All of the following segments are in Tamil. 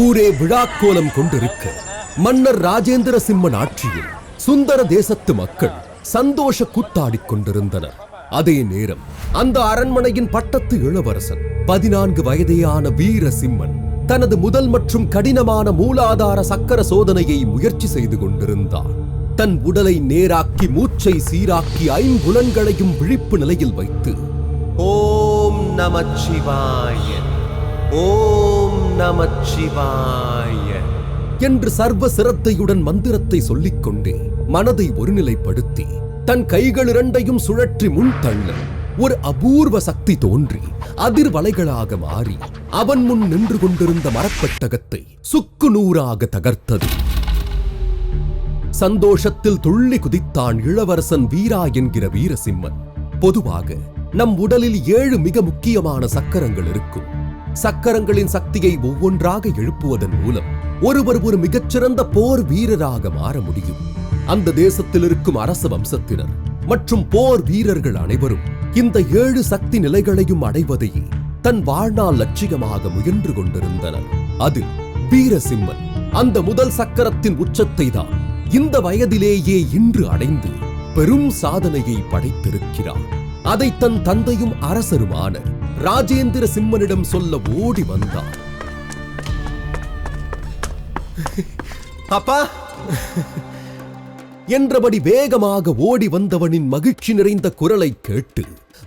ஊரே விழாக்கோலம் கொண்டிருக்க மன்னர் ராஜேந்திர சிம்மன் ஆட்சியில் சுந்தர தேசத்து மக்கள் சந்தோஷ கூத்தாடிக் கொண்டிருந்தனர். அதே நேரம் அந்த அரண்மனையின் பட்டத்து இளவரசன் பதினான்கு வயதேயான வீர சிம்மன் தனது முதல் மற்றும் கடினமான மூலாதார சக்கர சோதனையை முயற்சி செய்து கொண்டிருந்தான். தன் உடலை நேராக்கி மூச்சை சீராக்கி ஐம்புலன்களையும் விழிப்பு நிலையில் வைத்து ஓம் நமச்சிவாய ஓம் நமச்சிவாய. என்று சர்வ சிரத்தையுடன் மந்திரத்தை சொல்லிக் கொண்டே மனதை ஒருநிலைப்படுத்தி தன் கைகள் இரண்டையும் சுழற்றி முன் தள்ள ஒரு அபூர்வ சக்தி தோன்றி அதிர்வலைகளாக மாறி அவன் முன் நின்று கொண்டிருந்த மரப்பட்டகத்தை சுக்கு நூறாக தகர்த்தது. சந்தோஷத்தில் துள்ளி குதித்தான் இளவரசன் வீரா என்கிற வீரசிம்மன். பொதுவாக நம் உடலில் ஏழு மிக முக்கியமான சக்கரங்கள் இருக்கும். சக்கரங்களின் சக்தியை ஒவ்வொன்றாக எழுப்புவதன் மூலம் ஒருவர் ஒரு மிகச்சிறந்த போர் வீரராக மாற முடியும். அந்த தேசத்தில் இருக்கும் அரச வம்சத்தினர் மற்றும் போர் வீரர்கள் அனைவரும் இந்த ஏழு சக்தி நிலைகளையும் அடைவதையே தன் வாழ்நாள் லட்சியமாக முயன்று கொண்டிருந்தனர். அதில் வீரசிம்மன் அந்த முதல் சக்கரத்தின் உச்சத்தை தான் இந்த வயதிலேயே இன்று அடைந்து பெரும் சாதனையை படைத்திருக்கிறார் அதை தன் தந்தையும் அரசருமான ராஜேந்திர சிம்மனிடம் சொல்ல ஓடி வந்தார் அப்பா! என்றபடி வேகமாக ஓடி வந்தவனின் மகிழ்ச்சி நிறைந்த குரலை கேட்டு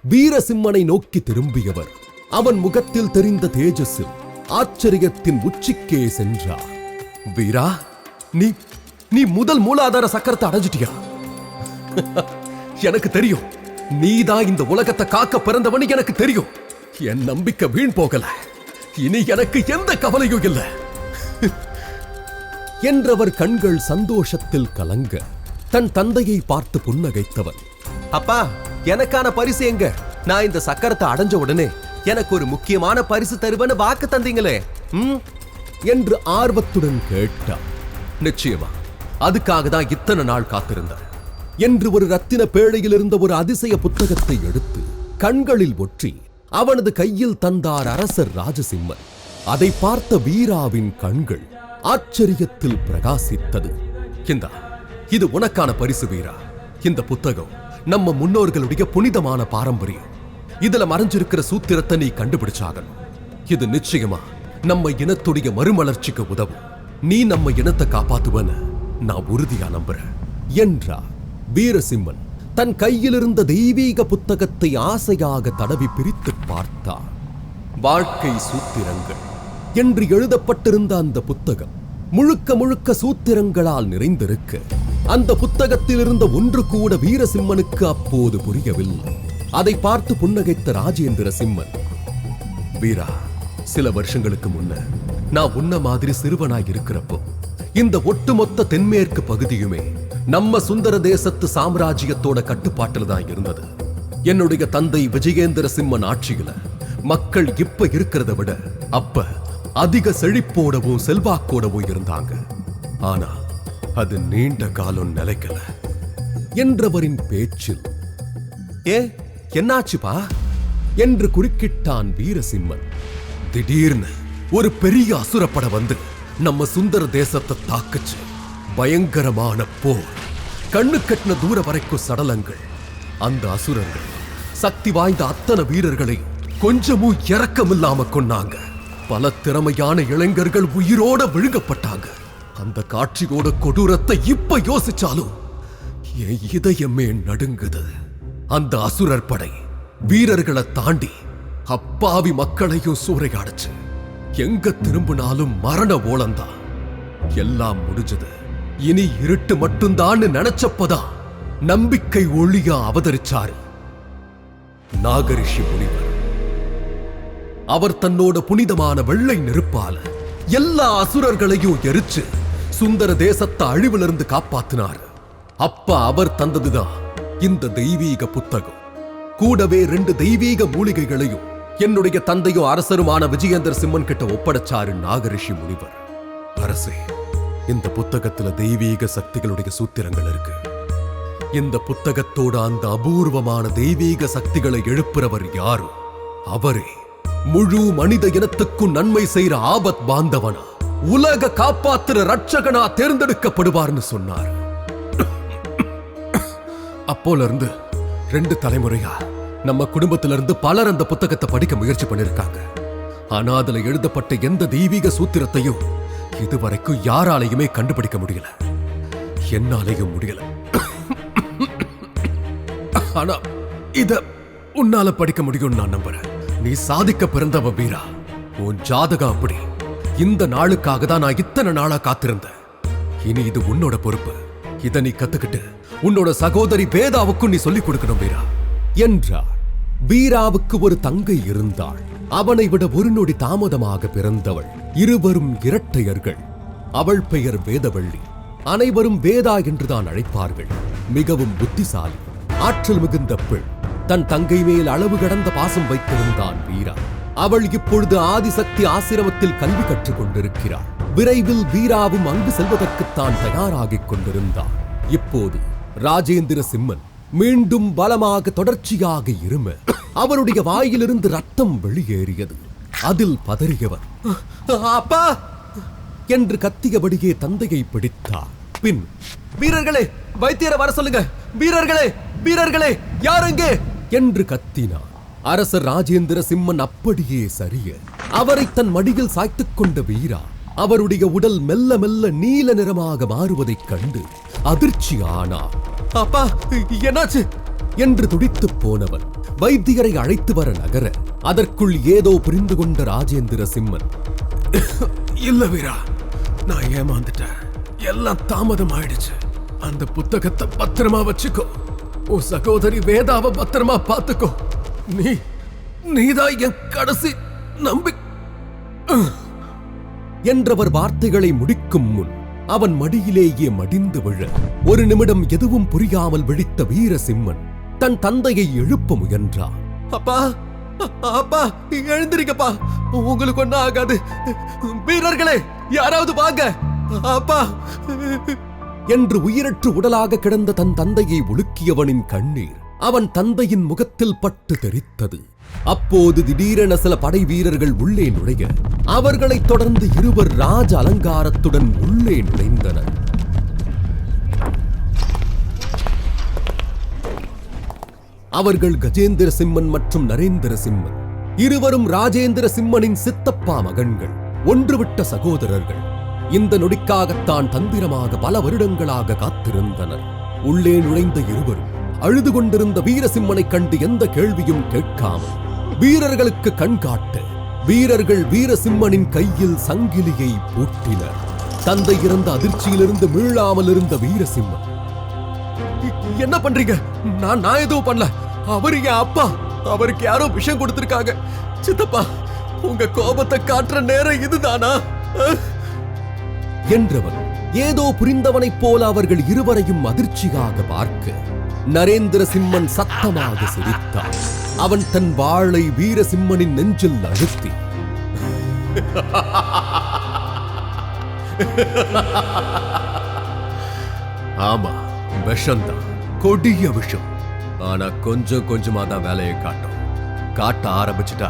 வீரசிம்மனை நோக்கி திரும்பியவர். அவன் முகத்தில் தெரிந்த தேஜஸில் ஆச்சரியத்தின் உச்சிக்கே சென்றார். வீரா நீ நீ முதல் மூலாதார சக்கரத்தை அடைஞ்சிட்டியா? எனக்கு தெரியும். நீதான் இந்த உலகத்தை காக்க பிறந்தவனு எனக்கு தெரியும். என் நம்பிக்கை வீண் போகல. இனி எனக்கு எந்த கவலையும் இல்லை. என்றவர் கண்கள் சந்தோஷத்தில் கலங்க தன் தந்தையை பார்த்து புன்னகைத்தவன். அப்பா எனக்கான பரிசு எங்க? நான் இந்த சக்கரத்தை அடைஞ்ச உடனே எனக்கு ஒரு முக்கியமான பரிசு தருவன்னு வாக்கு தந்தீங்களே. என்று ஆர்வத்துடன் கேட்டான். நிச்சயமா அதுக்காக தான் இத்தனை நாள் காத்திருந்தார் என்று ஒரு ரத்தின பேழையில் இருந்த ஒரு அதிசய புத்தகத்தை எடுத்து கண்களில் ஒற்றி அவனது கையில் தந்தார் அரசர் ராஜசிம்மன். அதை பார்த்த வீராவின் கண்கள் ஆச்சரியத்தில் பிரகாசித்தது. இந்தா இது உனக்கான பரிசு வீரா. இந்த புத்தகம் நம்ம முன்னோர்களுடைய புனிதமான பாரம்பரியம். இதுல மறைஞ்சிருக்கிற சூத்திரத்தை நீ கண்டுபிடிச்சாகணும். இது நிச்சயமா நம்ம இனத்துடைய மறுமலர்ச்சிக்கு உதவும். நீ நம்ம இனத்தை காப்பாத்துவன்னு நான் உறுதியா நம்புறேன் என்றார் வீரசிம்மன். தன் கையிலிருந்த தெய்வீக புத்தகத்தை ஆசையாக தடவி பிரித்து பார்த்தார் வாழ்க்கை சூத்திரங்கள் என்று எழுதப்பட்டிருந்த அந்த புத்தகம் முழுக்க முழுக்க சூத்திரங்களால் நிறைந்திருக்க. அந்த புத்தகத்தில் இருந்த ஒன்று கூட வீரசிம்மனுக்கு அப்போது புரியவில்லை. அதை பார்த்து புன்னகைத்த ராஜேந்திர சிம்மன் வீரா சில வருஷங்களுக்கு முன்ன நான் உன்ன மாதிரி சிறுவனாய் இருக்கிறப்போ இந்த ஒட்டுமொத்த தென்மேற்கு பகுதியுமே நம்ம சுந்தர தேசத்து சாம்ராஜ்யத்தோட கட்டுப்பாட்டில் தான் இருந்தது. என்னுடைய தந்தை விஜயேந்திர சிம்மன் ஆட்சியில மக்கள் இப்ப இருக்கிறத விட அப்ப அதிக செழிப்போடவும் செல்வாக்கோடவும் இருந்தாங்க. ஆனா அது நீண்ட காலம் நிலைக்கல. என்றவரின் பேச்சில் ஏ என்னாச்சுப்பா? என்று குறுக்கிட்டான் வீரசிம்மன். திடீர்னு ஒரு பெரிய அசுரப்பட வந்து நம்ம சுந்தர தேசத்தை தாக்குச்சு. பயங்கரமான போர். கண்ணு கட்டின தூர வரைக்கும் சடலங்கள் அந்த அசுரர்கள் சக்தி வாய்ந்த அத்தனை வீரர்களை கொஞ்சமும் இறக்கமில்லாம கொன்னாங்க. பல திறமையான இளைஞர்கள் உயிரோட விழுங்கப்பட்டாங்க. அந்த காட்சியோட கொடூரத்தை இப்ப யோசிச்சாலும் என் இதயமே நடுங்குது. அந்த அசுரர் படை வீரர்களை தாண்டி அப்பாவி மக்களையும் சூறையாடுச்சு. எங்க திரும்பினாலும் மரண ஓலந்தான். எல்லாம் முடிஞ்சது. இனி இருட்டு மட்டும்தான்னு நினைச்சப்பதான் நம்பிக்கை ஒளியா அவதரிச்சாரு. நாகரிஷி முனிவர். அவர் தன்னோட புனிதமான வெள்ளை நெருப்பால எல்லா அசுரர்களையும் எரிச்சு சுந்தர தேசத்தை அழிவிலிருந்து காப்பாத்தினார். அப்ப அவர் தந்ததுதான் இந்த தெய்வீக புத்தகம். கூடவே ரெண்டு தெய்வீக மூலிகைகளையும் என்னுடைய தந்தையும் அரசருமான விஜயேந்தர் சிம்மன் கிட்ட ஒப்படைச்சாரு நாகரிஷி முனிவர். அரசே இந்த புத்தகத்துல தெய்வீக சக்திகளுடைய சூத்திரங்கள் இருக்கு. இந்த புத்தகத்தோட அந்த அபூர்வமான தெய்வீக சக்திகளை எழுப்புறவர் யாரு? அவரே முழு மனித இனத்துக்கும் நன்மை செய்யற ஆபத் பாந்தவனா. உலக காப்பாத்துற ரட்சகனா தேர்ந்தெடுக்கப்படுவார்னு சொன்னார். அப்போல இருந்து ரெண்டு தலைமுறையா நம்ம குடும்பத்துல இருந்து பலர் அந்த புத்தகத்தை படிக்க முயற்சி பண்ணிருக்காங்க. ஆனா அதுல எழுதப்பட்ட எந்த தெய்வீக சூத்திரத்தையும் இதுவரைக்கும் யாராலையுமே கண்டுபிடிக்க முடியல. என்னாலையும் முடியல. ஆனா இத உன்னால படிக்க முடியும்னு நான் நம்புறேன். நீ சாதிக்க பிறந்தவ வீரா. உன் ஜாதகம் அப்படி. இந்த நாளுக்காக தான் நான் இத்தனை நாளா காத்திருந்தேன். இனி இது உன்னோட பொறுப்பு. இதை நீ கத்துக்கிட்டு உன்னோட சகோதரி வேதாவுக்கும் நீ சொல்லிக் கொடுக்கணும் வீரா. என்றார் வீராவுக்கு ஒரு தங்கை இருந்தாள். அவனை விட ஒரு நொடி தாமதமாக பிறந்தவள். இருவரும் இரட்டையர்கள். அவள் பெயர் வேதவள்ளி. அனைவரும் வேதா என்றுதான் அழைப்பார்கள். மிகவும் புத்திசாலி ஆற்றல் மிகுந்த பெண். தன் தங்கை மேல் அளவு கடந்த பாசம் வைத்திருந்தான் வீரா அவள் இப்பொழுது ஆதிசக்தி ஆசிரமத்தில் கல்வி கற்றுக் கொண்டிருக்கிறாள். விரைவில் வீராவும் அங்கு செல்வதற்குத்தான் தயாராகிக் கொண்டிருந்தான் இப்போது ராஜேந்திர சிம்மன் மீண்டும் பலமாக தொடர்ச்சியாக இரும. அவருடைய வாயிலிருந்து ரத்தம் வெளியேறியது. அதில் பதறியவர் அப்பா! என்று கத்தியபடியே தந்தையை பிடித்தார். பின் வீரர்களே வைத்தியரை வர சொல்லுங்க. வீரர்களே வீரர்களே யாருங்க என்று கத்தினார். அரசர் ராஜேந்திர சிம்மன் அப்படியே சரிய. அவரை தன் மடியில் சாய்த்துக் கொண்ட வீரா அவருடைய உடல் மெல்ல மெல்ல நீல நிறமாக மாறுவதைக் கண்டு அதிர்ச்சி ஆனார் அப்பா என்னாச்சு? என்று துடித்துப் போனவன். வைத்தியரை அழைத்து வர நகர அதற்குள் ஏதோ புரிந்து கொண்ட ராஜேந்திர சிம்மன் இல்ல வீரா நான் ஏமாந்துட்டேன். எல்லாம் தாமதம் ஆயிடுச்சு. அந்த புத்தகத்தை பத்திரமா வச்சுக்கோ. உன் சகோதரி வேதாவை பத்திரமா பார்த்துக்கோ. நீ நீதான் என் கடைசி நம்பி என்றவர் வார்த்தைகளை முடிக்கும் முன் அவன் மடியிலேயே மடிந்து விழ. ஒரு நிமிடம் எதுவும் புரியாமல் விழித்த வீரசிம்மன் தன் தந்தையை எழுப்ப முயன்றான் அப்பா அப்பா எழுந்திருக்கப்பா உங்களுக்கு ஒன்றும் ஆகாது. வீரர்களே யாராவது வாங்க. அப்பா. என்று உயிரற்று உடலாக கிடந்த தன் தந்தையை ஒழுக்கியவனின் கண்ணீர் அவன் தந்தையின் முகத்தில் பட்டு தெரித்தது. அப்போது திடீரென சில படை வீரர்கள் உள்ளே நுழைய அவர்களைத் தொடர்ந்து இருவர் ராஜ அலங்காரத்துடன் உள்ளே நுழைந்தனர். அவர்கள் கஜேந்திர சிம்மன் மற்றும் நரேந்திர சிம்மன். இருவரும் ராஜேந்திர சிம்மனின் சித்தப்பா மகன்கள் ஒன்றுவிட்ட சகோதரர்கள். இந்த நொடிக்காகத்தான் தந்திரமாக பல வருடங்களாக காத்திருந்தனர். உள்ளே நுழைந்த இருவரும் அழுது கொண்டிருந்த வீரசிம்மனை கண்டு எந்த கேள்வியும் கேட்காமல் வீரர்களுக்கு கண்காட்ட வீரர்கள் வீரசிம்மனின் கையில் சங்கிலியை பூட்டினர். தந்தை இறந்த அதிர்ச்சியிலிருந்து மீளாமல் இருந்த வீரசிம்மன் என்ன பண்றீங்க? நான் நான் எதுவும் பண்ணல. அவரு என் அப்பா. அவருக்கு யாரோ விஷம் கொடுத்திருக்காங்க. சித்தப்பா உங்க கோபத்தை காட்டுற நேரம் இதுதானா? என்றவன் ஏதோ புரிந்தவனைப் போல அவர்கள் இருவரையும் அதிர்ச்சியாக பார்க்க நரேந்திர சிம்மன் சத்தமாக சிரித்தான் அவன் தன் வாளை வீரசிம்மனின் நெஞ்சில் அழுத்தி. ஆமா விஷம்தான் கொடிய விஷம். ஆனா கொஞ்சம் கொஞ்சமா தான் வேலையை காட்டும். காட்ட ஆரம்பிச்சுட்டா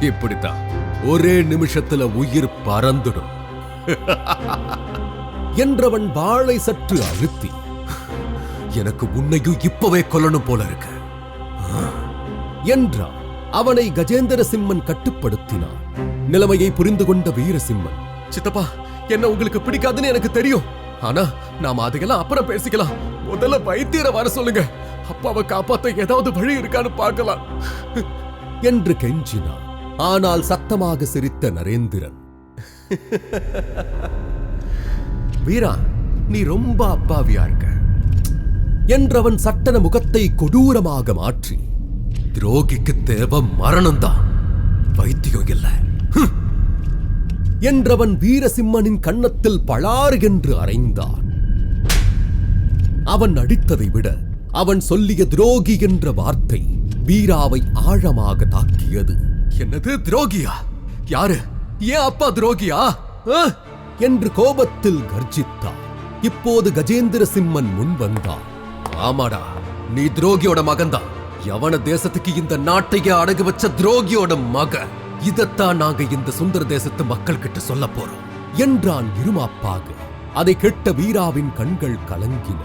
இப்படித்தான். ஒரே நிமிஷத்துல உயிர் பறந்துடும். என்றவன் வாளை சற்று அழுத்தி. எனக்கு உன்னையும் இப்பவே கொல்லணும் போல இருக்கு. என்றான். அவனை கஜேந்திர சிம்மன் கட்டுப்படுத்தினான். நிலைமையை புரிந்து கொண்ட வீரசிம்மன் சித்தப்பா என்ன உங்களுக்கு பிடிக்காதுன்னு எனக்கு தெரியும். ஆனா நாம அதையெல்லாம் அப்புறம் பேசிக்கலாம். முதல்ல வைத்தியரை வர சொல்லுங்க. அப்பாவை காப்பாத்த ஏதாவது வழி இருக்கான்னு பார்க்கலாம். என்று கெஞ்சினான். ஆனால் சத்தமாக சிரித்த நரேந்திரன் வீரா நீ ரொம்ப அப்பாவியா இருக்க. என்றவன் சட்டன முகத்தை கொடூரமாக மாற்றி துரோகிக்கு தேவை மரணம்தான் வைத்தியம் இல்ல. என்றவன் வீரசிம்மனின் கன்னத்தில் பளார் என்று அறைந்தான் அவன் அடித்ததை விட அவன் சொல்லிய துரோகி என்ற வார்த்தை வீராவை ஆழமாக தாக்கியது. என்னது துரோகியா? யாரு? ஏன் அப்பா துரோகியா? என்று கோபத்தில் கர்ஜித்தான். இப்போது கஜேந்திர சிம்மன் முன் வந்தான். ஆமாடா நீ துரோகியோட மகன்தான். யவன தேசத்துக்கு இந்த நாட்டையே அடகு வச்ச துரோகியோட மக. இதத்தான் நாங்க இந்த சுந்தர தேசத்து மக்கள் கிட்ட சொல்ல போறோம் என்றான் இருமாப்பாக. அதை கெட்ட வீராவின் கண்கள் கலங்கின.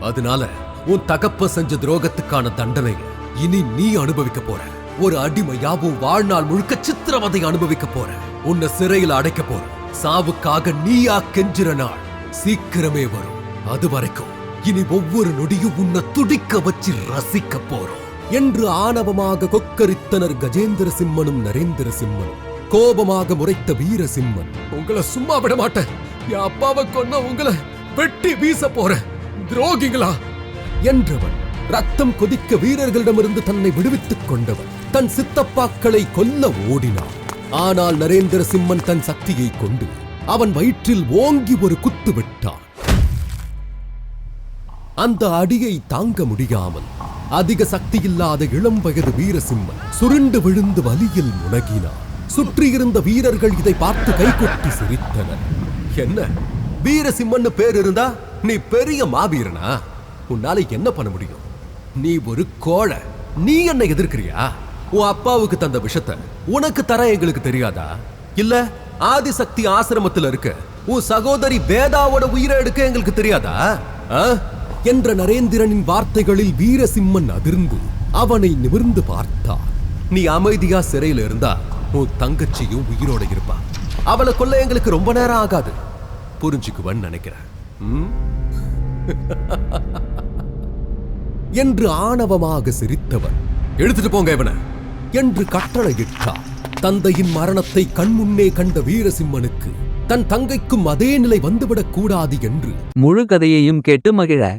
அதனால உன் தகப்ப செஞ்ச துரோகத்துக்கான தண்டனை இனி நீ அனுபவிக்க போற. ஒரு அடிமையாவும் வாழ்நாள் முழுக்க சித்திரவதை அனுபவிக்க போற. உன்னை சிறையில் அடைக்க போற. சாவுக்காக நீயா கெஞ்சிற நாள் சீக்கிரமே வரும். அது வரைக்கும் இனி ஒவ்வொரு நொடியும் உன்னை துடிக்க வச்சு ரசிக்க போறோம். என்று ஆணவமாக கொக்கரித்தனர் கஜேந்திர சிம்மனும் நரேந்திர சிம்மனும். கோபமாக முறைத்த வீரசிம்மன் உங்களை சும்மா விட மாட்டேன். என் அப்பாவை கொன்ன உங்களை வெட்டி வீச போறேன். துரோகிங்களா என்றவன் ரத்தம் கொதிக்க வீரர்களிடமிருந்து தன்னை விடுவித்துக் கொண்டவன் தன் சித்தப்பாக்களை கொல்ல ஓடினான். ஆனால் நரேந்திர சிம்மன் தன் சக்தியை கொண்டு அவன் வயிற்றில் ஓங்கி ஒரு குத்து விட்டான். அந்த அடியை தாங்க முடியாமல் அதிக சக்தியில்லாத இளம் வயது வீரசிம்மன் சுருண்டு விழுந்து வலியில் முனகினார் சுற்றியிருந்த வீரர்கள் இதை பார்த்து கைகொட்டி சிரித்தனர். என்ன? வீரசிம்மன்னு பேர் இருந்தா நீ பெரிய மாவீரனா? உன்னால என்ன பண்ண முடியும்? நீ ஒரு கோழை. நீ என்ன எதிர்க்கிறியா? உன் அப்பாவுக்கு தந்த விஷத்தை உனக்கு தர எங்களுக்கு தெரியாதா? இல்ல ஆதிசக்தி ஆசிரமத்துல இருக்க உன் சகோதரி வேதாவோட உயிரை எடுக்க எங்களுக்கு தெரியாதா? ஆ? என்ற நரேந்திரனின் வார்த்தைகளில் வீரசிம்மன் அதிர்ந்து அவனை நிமிர்ந்து பார்த்தான் நீ அமைதியா சிறையில இருந்தா உன் தங்கச்சியும் உயிரோட இருப்பா. அவளை கொல்ல எங்களுக்கு ரொம்ப நேரம் ஆகாது. புரிஞ்சுக்குவன்னு நினைக்கிறேன். என்று ஆணவமாக சிரித்தவன் எடுத்துட்டு போங்க இவனை. என்று கட்டளையிட்டார் தந்தையின் மரணத்தை கண்முன்னே கண்ட வீரசிம்மனுக்கு தன் தங்கைக்கும் அதே நிலை வந்துவிடக் கூடாது என்று முழு கதையையும் கேட்டு மகிழ.